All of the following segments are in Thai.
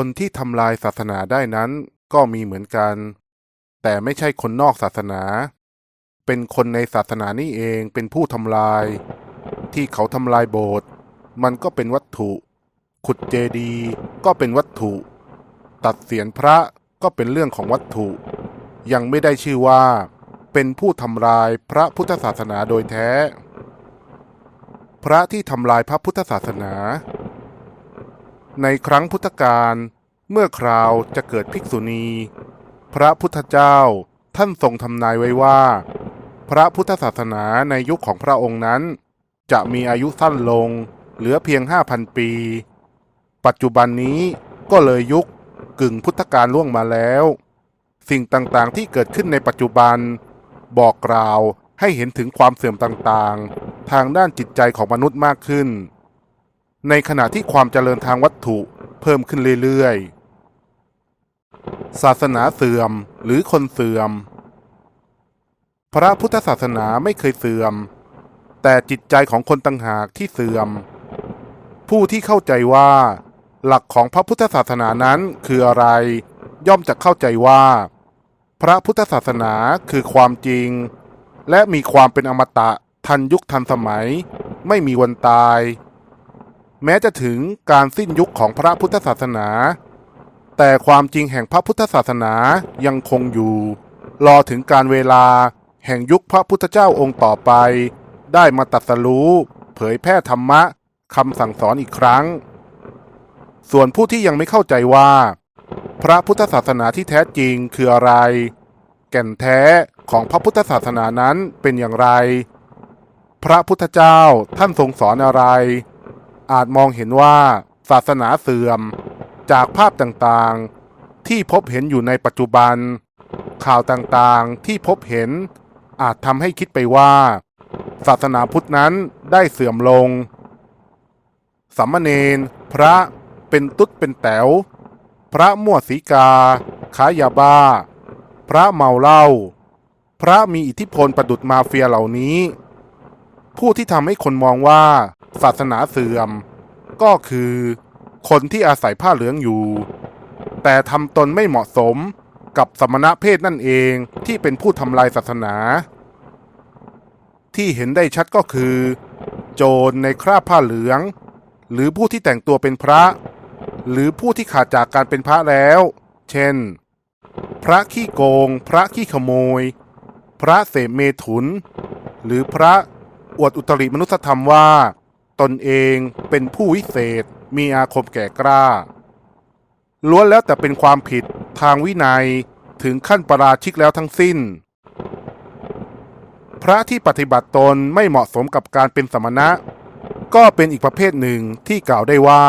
คนที่ทำลายศาสนาได้นั้นก็มีเหมือนกัน แต่ไม่ใช่คนนอกศาสนา เป็นคนในศาสนานี่เองเป็นผู้ทำลาย ที่เขาทำลายโบสถ์มันก็เป็นวัตถุ ขุดเจดีย์ก็เป็นวัตถุ ตัดเสียนพระก็เป็นเรื่องของวัตถุ ยังไม่ได้ชื่อว่า เป็นผู้ทำลายพระพุทธศาสนาโดยแท้ พระที่ทำลายพระพุทธศาสนา ในครั้งพุทธกาลเมื่อคราวจะเกิดภิกษุณี พระพุทธเจ้าท่านทรงทำนายไว้ว่า พระพุทธศาสนาในยุคของพระองค์นั้น จะมีอายุสั้นลงเหลือเพียง5,000ปี ปัจจุบันนี้ก็เลยยุคกึ่งพุทธกาลล่วงมาแล้ว สิ่งต่างๆที่เกิดขึ้นในปัจจุบัน บอกกล่าวให้เห็นถึงความเสื่อมต่างๆ ทางด้านจิตใจของมนุษย์มากขึ้น ในขณะที่ความเจริญทางวัตถุเพิ่มขึ้นเรื่อยๆ ศาสนาเสื่อมหรือคนเสื่อม พระพุทธศาสนาไม่เคยเสื่อม แต่จิตใจของคนต่างหากที่เสื่อม ผู้ที่เข้าใจว่าหลักของพระพุทธศาสนานั้นคืออะไร ย่อมจะเข้าใจว่า พระพุทธศาสนาคือความจริง และมีความเป็นอมตะทันยุคทันสมัย ไม่มีวันตาย แม้จะถึงการสิ้นยุคของพระพุทธศาสนา แต่ความจริงแห่งพระพุทธศาสนายังคงอยู่ รอถึงการเวลาแห่งยุคพระพุทธเจ้าองค์ต่อไป ได้มาตรัสรู้ เผยแพร่ธรรมะคำสั่งสอนอีกครั้ง ส่วนผู้ที่ยังไม่เข้าใจว่า พระพุทธศาสนาที่แท้จริงคืออะไร แก่นแท้ของพระพุทธศาสนานั้นเป็นอย่างไร พระพุทธเจ้าท่านทรงสอนอะไร อาจมองเห็นว่าศาสนาเสื่อมจากภาพต่างๆ ที่พบเห็นอยู่ในปัจจุบัน ข่าวต่างๆที่พบเห็นอาจทำให้คิดไปว่า ศาสนาพุทธนั้นได้เสื่อมลงสัมมเนนพระเป็นตุ๊ดเป็นแต๋วพระมั่วสีกาขายยาบ้า พระเมาเหล้าพระมีอิทธิพลประดุดมาเฟียเหล่านี้ ผู้ที่ทำให้คนมองว่า ศาสนาเสื่อม ก็คือคนที่อาศัยผ้าเหลืองอยู่ แต่ทำตนไม่เหมาะสมกับสมณะเพศนั่นเองที่เป็นผู้ทำลายศาสนา ที่เห็นได้ชัดก็คือ โจรในคราบผ้าเหลือง หรือผู้ที่แต่งตัวเป็นพระ หรือผู้ที่ขาดจากการเป็นพระแล้ว เช่น พระขี้โกง พระขี้ขโมย พระเสเมถุน หรือพระอวดอุตริมนุสธรรมว่า ตนเองเป็นผู้วิเศษ มีอาคมแก่กล้า ล้วนแล้วแต่เป็นความผิดทางวินัยถึงขั้นประราชิกแล้วทั้งสิ้น พระที่ปฏิบัติตนไม่เหมาะสมกับการเป็นสมณะ ก็เป็นอีกประเภทหนึ่งที่กล่าวได้ว่า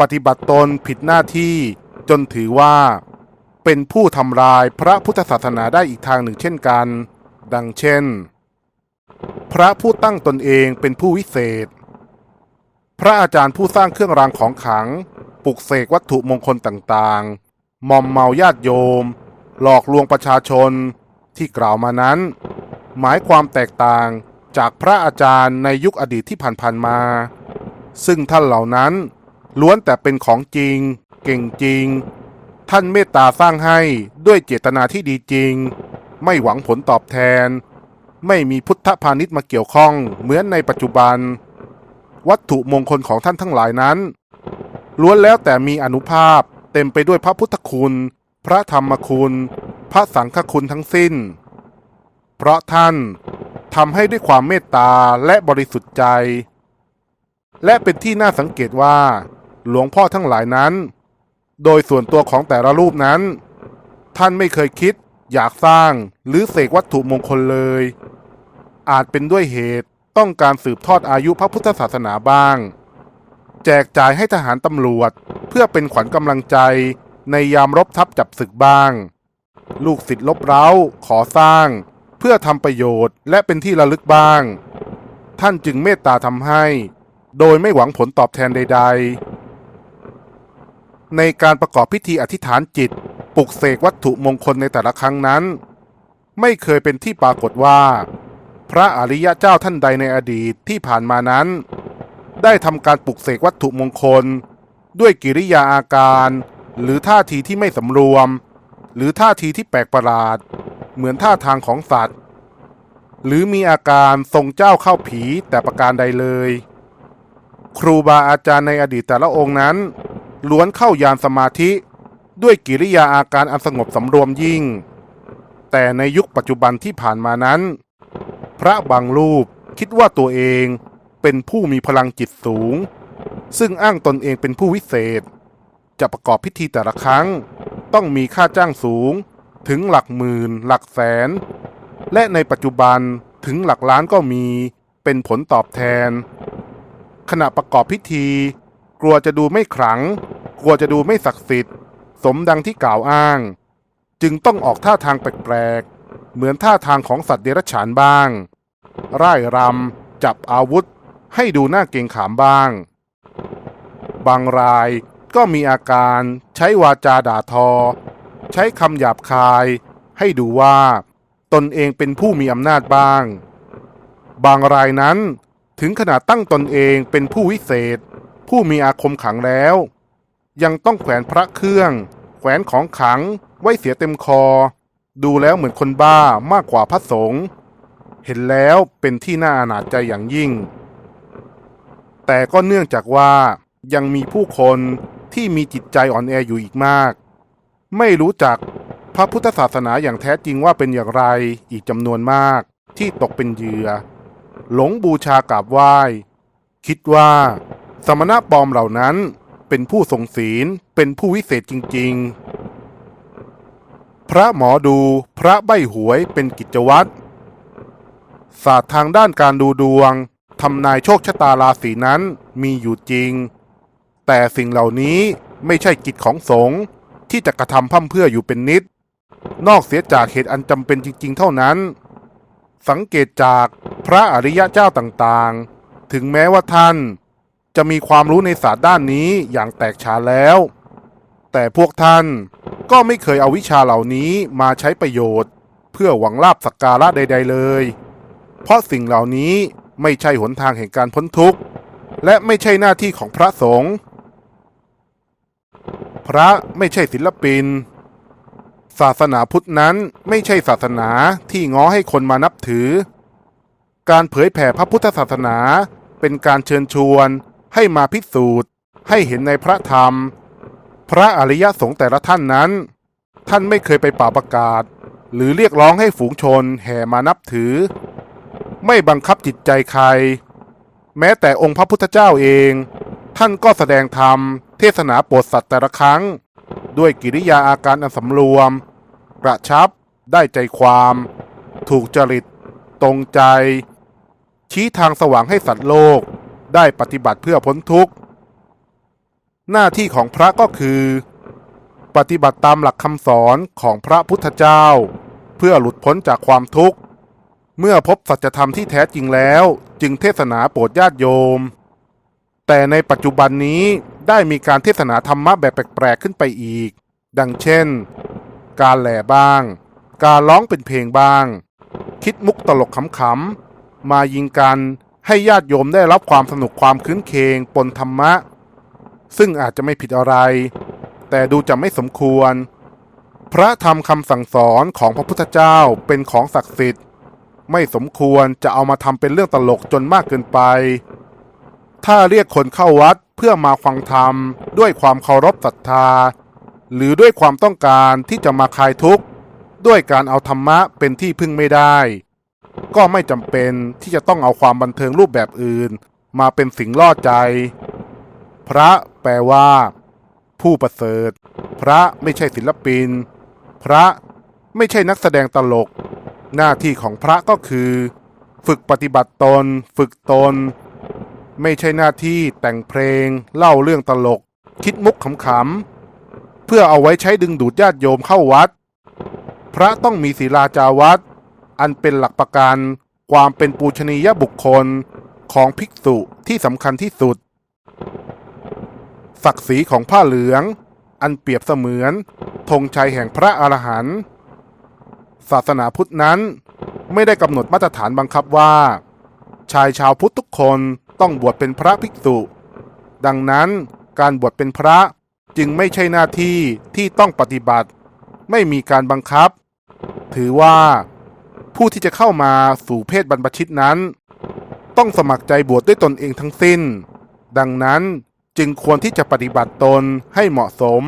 ปฏิบัติตนผิดหน้าที่จนถือว่า เป็นผู้ทำลายพระพุทธศาสนาได้อีกทางหนึ่งเช่นกัน ดังเช่น พระผู้ตั้งตนเองเป็นผู้วิเศษ พระอาจารย์ผู้สร้างเครื่องรางของขลัง ปลุกเสกวัตถุมงคลต่างๆ มอมเมาญาติโยม หลอกลวงประชาชนที่กล่าวมานั้น หมายความแตกต่างจากพระอาจารย์ในยุคอดีตที่ผ่านๆมา ซึ่งท่านเหล่านั้น ล้วนแต่เป็นของจริง เก่งจริง ท่านเมตตาสร้างให้ด้วยเจตนาที่ดีจริง ไม่หวังผลตอบแทน ไม่มีพุทธพาณิชย์มาเกี่ยวข้องเหมือนในปัจจุบัน วัตถุมงคลของท่านทั้งหลายนั้น ล้วนแล้วแต่มีอนุภาพเต็มไปด้วยพระพุทธคุณ พระธรรมคุณ พระสังฆคุณทั้งสิ้น เพราะท่านทำให้ด้วยความเมตตาและบริสุทธิ์ใจ และเป็นที่น่าสังเกตว่า หลวงพ่อทั้งหลายนั้น โดยส่วนตัวของแต่ละรูปนั้น ท่านไม่เคยคิดอยากสร้างหรือเสกวัตถุมงคลเลย อาจเป็นด้วยเหตุ ต้องการสืบทอดอายุพระพุทธศาสนาบ้าง แจกจ่ายให้ทหารตำรวจ เพื่อเป็นขวัญกำลังใจในยามรบทัพจับศึกบ้าง ลูกศิษย์ลบเร้า ขอสร้าง เพื่อทำประโยชน์และเป็นที่ระลึกบ้าง ท่านจึงเมตตาทำให้ โดยไม่หวังผลตอบแทนใด ๆ ในการประกอบพิธีอธิษฐานจิตปลุกเสกวัตถุมงคลในแต่ละครั้งนั้น ไม่เคยเป็นที่ปรากฏว่า พระอริยะเจ้าท่านใดในอดีตที่ผ่านมานั้น ได้ทำการปลุกเสกวัตถุมงคล ด้วยกิริยาอาการ หรือท่าทีที่ไม่สำรวม หรือท่าทีที่แปลกประหลาด เหมือนท่าทางของสัตว์ หรือมีอาการทรงเจ้าเข้าผีแต่ประการใดเลย ครูบาอาจารย์ในอดีตแต่ละองค์นั้น ล้วนเข้ายานสมาธิด้วยกิริยาอาการอันสงบสำรวมยิ่ง แต่ในยุคปัจจุบันที่ผ่านมานั้น พระบางรูปคิดว่าตัวเองเป็นผู้มีพลังจิตสูง ซึ่งอ้างตนเองเป็นผู้วิเศษ จะประกอบพิธีแต่ละครั้ง ต้องมีค่าจ้างสูงถึงหลักหมื่น หลักแสน และในปัจจุบันถึงหลักล้านก็มีเป็นผลตอบแทน ขณะประกอบพิธี กลัวจะดูไม่ขลัง กลัวจะดูไม่ศักดิ์สิทธิ์ สมดังที่กล่าวอ้าง จึงต้องออกท่าทางแปลกๆ เหมือนท่าทางของสัตว์เดรัจฉานบ้าง ร่ายรำจับอาวุธให้ดูน่าเกรงขามบ้าง บางรายก็มีอาการใช้วาจาด่าทอ ใช้คำหยาบคาย ให้ดูว่า ตนเองเป็นผู้มีอำนาจบ้าง บางรายนั้นถึงขนาดตั้งตนเองเป็นผู้วิเศษ ผู้มีอาคมขังแล้ว ยังต้องแขวนพระเครื่อง แขวนของขังไว้เสียเต็มคอ ดูแล้วเหมือนคนบ้ามากกว่าพระสงฆ์เห็นแล้วเป็นที่น่าอนาจใจอย่างยิ่ง แต่ก็เนื่องจากว่ายังมีผู้คนที่มีจิตใจอ่อนแออยู่อีกมาก ไม่รู้จักพระพุทธศาสนาอย่างแท้จริงว่าเป็นอย่างไรอีกจำนวนมากที่ตกเป็นเหยื่อ หลงบูชากราบไหว้ คิดว่า สมณะปลอมเหล่านั้นเป็นผู้ทรงศีลเป็นผู้วิเศษจริง ๆ พระหมอดู พระใบหวยเป็นกิจวัตร ศาสตร์ทางด้านการดูดวงทำนายโชคชะตาราศีนั้นมีอยู่จริง แต่สิ่งเหล่านี้ไม่ใช่กิจของสงฆ์ที่จะกระทำพั่มเพื่ออยู่เป็นนิด นอกเสียจากเหตุอันจำเป็นจริง ๆ เท่านั้น สังเกตจากพระอริยะเจ้าต่างๆ ถึงแม้ว่าท่าน จะมีความรู้ในศาสตร์ด้านนี้อย่างแตกฉานแล้ว แต่พวกท่านก็ไม่เคยเอาวิชาเหล่านี้มาใช้ประโยชน์ เพื่อหวังลาบสักการะใด ๆเลย เพราะสิ่งเหล่านี้ไม่ใช่หนทางแห่งการพ้นทุกข์ และไม่ใช่หน้าที่ของพระสงฆ์พระไม่ใช่ศิลปิน ศาสนาพุทธนั้นไม่ใช่ศาสนาที่ง้อให้คนมานับถือ การเผยแผ่พระพุทธศาสนาเป็นการเชิญชวนให้มาพิสูจน์ ให้เห็นในพระธรรม พระอริยสงฆ์แต่ละท่านนั้น ท่านไม่เคยไปป่าประกาศ หรือเรียกร้องให้ฝูงชนแห่มานับถือ ไม่บังคับจิตใจใคร แม้แต่องค์พระพุทธเจ้าเอง ท่านก็แสดงธรรม เทศนาโปรดสัตว์แต่ละครั้ง ด้วยกิริยาอาการอันสำรวม กระชับ ได้ใจความ ถูกจริต ตรงใจ ชี้ทางสว่างให้สัตว์โลกได้ปฏิบัติเพื่อพ้นทุกข์ หน้าที่ของพระก็คือ ปฏิบัติตามหลักคำสอนของพระพุทธเจ้า เพื่อหลุดพ้นจากความทุกข์ เมื่อพบสัจธรรมที่แท้จริงแล้ว จึงเทศนาโปรดญาติโยม แต่ในปัจจุบันนี้ได้มีการเทศนาธรรมะแบบแปลกๆขึ้นไปอีก ดังเช่น การแหล่บ้าง การร้องเป็นเพลงบ้าง คิดมุกตลกขำๆมายิงกันให้ญาติโยมได้รับความสนุกความคืนเคงปนธรรมะ ซึ่งอาจจะไม่ผิดอะไร แต่ดูจะไม่สมควร พระธรรมคำสั่งสอนของพระพุทธเจ้าเป็นของศักดิ์สิทธิ์ ไม่สมควรจะเอามาทำเป็นเรื่องตลกจนมากเกินไป ถ้าเรียกคนเข้าวัดเพื่อมาฟังธรรมด้วยความเคารพศรัทธา หรือด้วยความต้องการที่จะมาคลายทุกข์ ด้วยการเอาธรรมะเป็นที่พึ่งไม่ได้ ก็ไม่จำเป็นที่จะต้องเอาความบันเทิงรูปแบบอื่น มาเป็นสิ่งล่อใจ พระแปลว่า ผู้ประเสริฐ พระไม่ใช่ศิลปิน พระไม่ใช่นักแสดงตลก หน้าที่ของพระก็คือ ฝึกปฏิบัติตน ฝึกตน ไม่ใช่หน้าที่แต่งเพลง เล่าเรื่องตลก คิดมุกขำๆเพื่อเอาไว้ใช้ดึงดูดญาติโยมเข้าวัด พระต้องมีศีลาจาวัด อันเป็นหลักประกันความเป็นปูชนียบุคคลของภิกษุที่สำคัญที่สุด ศักดิ์ศรีของผ้าเหลือง อันเปรียบเสมือนธงชัยแห่งพระอรหันต์ศาสนาพุทธนั้นไม่ได้กำหนดมาตรฐานบังคับว่า ชายชาวพุทธทุกคนต้องบวชเป็นพระภิกษุ ดังนั้นการบวชเป็นพระจึงไม่ใช่หน้าที่ที่ต้องปฏิบัติ ไม่มีการบังคับ ถือว่าผู้ที่จะเข้ามาสู่เพศบรรพชิตนั้น ต้องสมัครใจบวชด้วยตนเองทั้งสิ้น ดังนั้น จึงควรที่จะปฏิบัติตนให้เหมาะสม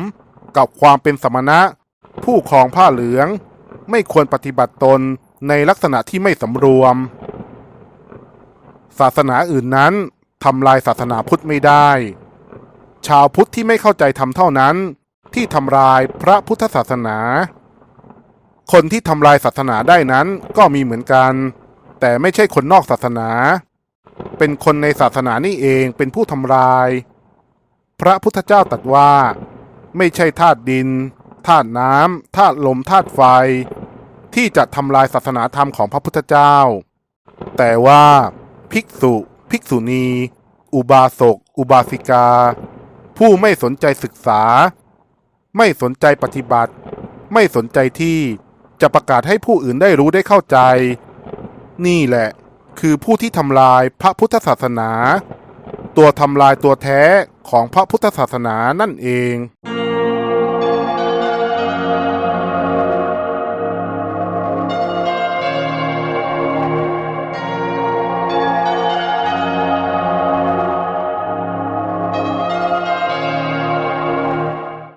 กับความเป็นสมณะ ผู้ครองผ้าเหลือง ไม่ควรปฏิบัติตนในลักษณะที่ไม่สำรวม ศาสนาอื่นนั้นทำลายศาสนาพุทธไม่ได้ ชาวพุทธที่ไม่เข้าใจธรรมเท่านั้น ที่ทำลายพระพุทธศาสนา คนที่ทำลายศาสนาได้นั้นก็มีเหมือนกัน แต่ไม่ใช่คนนอกศาสนา เป็นคนในศาสนานี่เองเป็นผู้ทำลาย พระพุทธเจ้าตรัสว่า ไม่ใช่ธาตุดินธาตุน้ำธาตุลมธาตุไฟ ที่จะทำลายศาสนาธรรมของพระพุทธเจ้า แต่ว่าภิกษุ ภิกษุณี อุบาสก อุบาสิกา ผู้ไม่สนใจศึกษา ไม่สนใจปฏิบัติ ไม่สนใจที่จะประกาศให้ผู้อื่นได้รู้ได้เข้าใจ นี่แหละ คือผู้ที่ทำลายพระพุทธศาสนา ตัวทำลายตัวแท้ของพระพุทธศาสนานั่นเอง「